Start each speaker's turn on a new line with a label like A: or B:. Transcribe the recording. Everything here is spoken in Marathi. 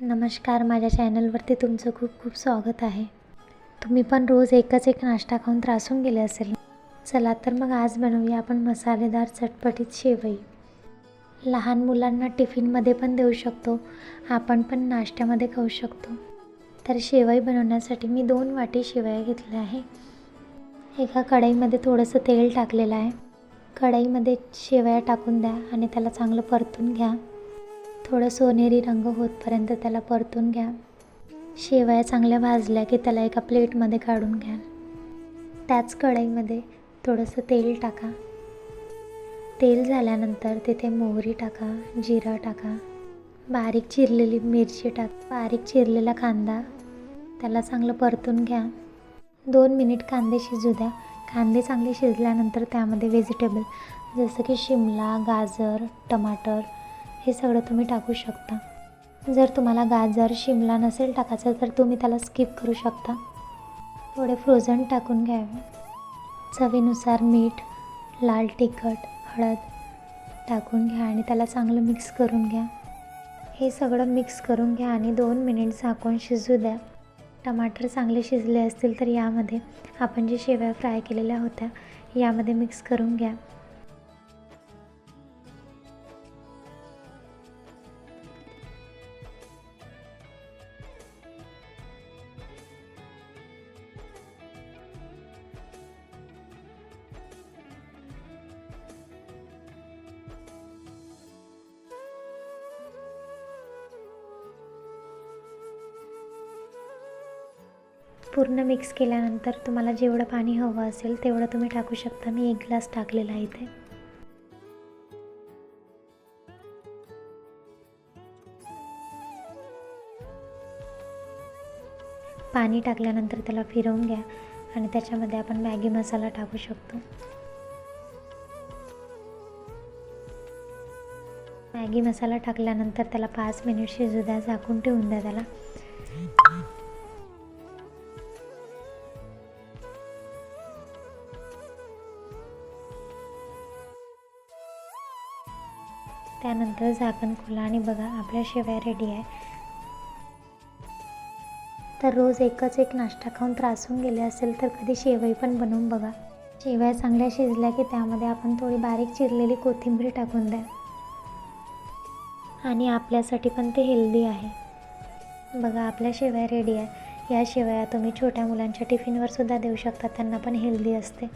A: नमस्कार माझ्या चॅनलवरती तुमचं खूप खूप स्वागत आहे. तुम्ही पण रोज एकच एक नाश्ता खाऊन त्रासून गेले असेल. चला तर मग आज बनवूया आपण मसालेदार चटपटीत शेवई. लहान मुलांना टिफिनमध्ये पण देऊ शकतो. आपण पण नाश्त्यामध्ये खाऊ शकतो. तर शेवई बनवण्यासाठी मी दोन वाटी शेवया घेतल्या आहे. एका कढईमध्ये थोडंसं तेल टाकलेलं आहे. कढईमध्ये शेवया टाकून द्या आणि त्याला चांगलं परतून घ्या. थोडं सोनेरी रंग होतपर्यंत त्याला परतून घ्या. शेवया चांगल्या भाजल्या की त्याला एका प्लेटमध्ये काढून घ्या. त्याच कढईमध्ये थोडंसं तेल टाका. तेल झाल्यानंतर तिथे मोहरी टाका जिरा टाका बारीक चिरलेली मिरची टाक बारीक चिरलेला कांदा. त्याला चांगलं परतून घ्या. दोन मिनिट कांदे शिजू द्या. कांदे चांगले शिजल्यानंतर त्यामध्ये व्हेजिटेबल जसं की शिमला गाजर टमाटर हे सगळं तुम्ही टाकू शकता. जर तुम्हाला गाजर शिमला नसेल टाकायचं तर तुम्ही त्याला स्किप करू शकता. थोडे फ्रोझन टाकून घ्यावे. चवीनुसार मीठ लाल तिखट हळद टाकून घ्या आणि त्याला चांगलं मिक्स करून घ्या. हे सगळं मिक्स करून घ्या आणि दोन मिनिट झाकून शिजू द्या. टमाटर चांगले शिजले असतील तर यामध्ये आपण जे शेव्या फ्राय केलेल्या होत्या यामध्ये मिक्स करून घ्या. पूर्ण मिक्स केल्यानंतर तुम्हाला जेवढं पाणी हवं असेल तेवढं तुम्ही टाकू शकता. मी एक ग्लास टाकलेला आहे इथे. पाणी टाकल्यानंतर त्याला फिरवून घ्या आणि त्याच्यामध्ये आपण मॅगी मसाला टाकू शकतो. मॅगी मसाला टाकल्यानंतर त्याला पाच मिनिट शिजू द्या झाकून ठेवून द्या त्याला. त्यानंतर झाकण खोला आणि बघा आपल्या शेवया रेडी आहे. तर रोज एकच एक नाश्ता खाऊन त्रासून गेले असेल तर कधी शेवई पण बनवून बघा. शेवया चांगल्या शिजल्या की त्यामध्ये आपण थोडी बारीक चिरलेली कोथिंबीर टाकून द्या. आणि आपल्यासाठी पण ते हेल्दी आहे. बघा आपल्या शेवया रेडी आहे. या शेवया तुम्ही छोट्या मुलांच्या टिफिनवर सुद्धा देऊ शकता त्यांना पण हेल्दी असते.